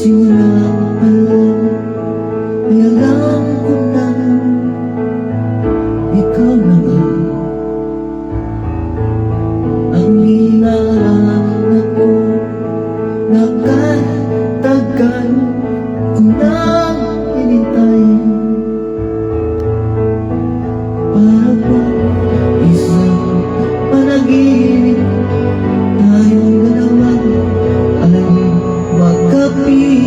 Simulang alam, ay alam ko Ikaw na Ang hinahanap Na katagal ko nang hinintay Para bang isang you.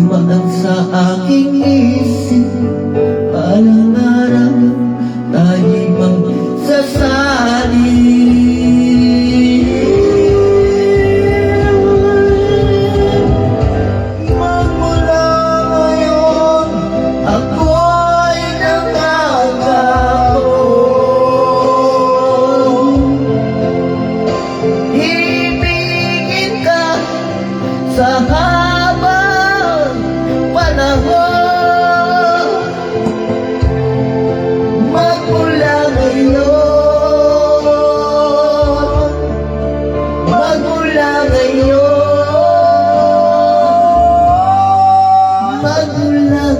dumaan sa aking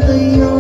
朋友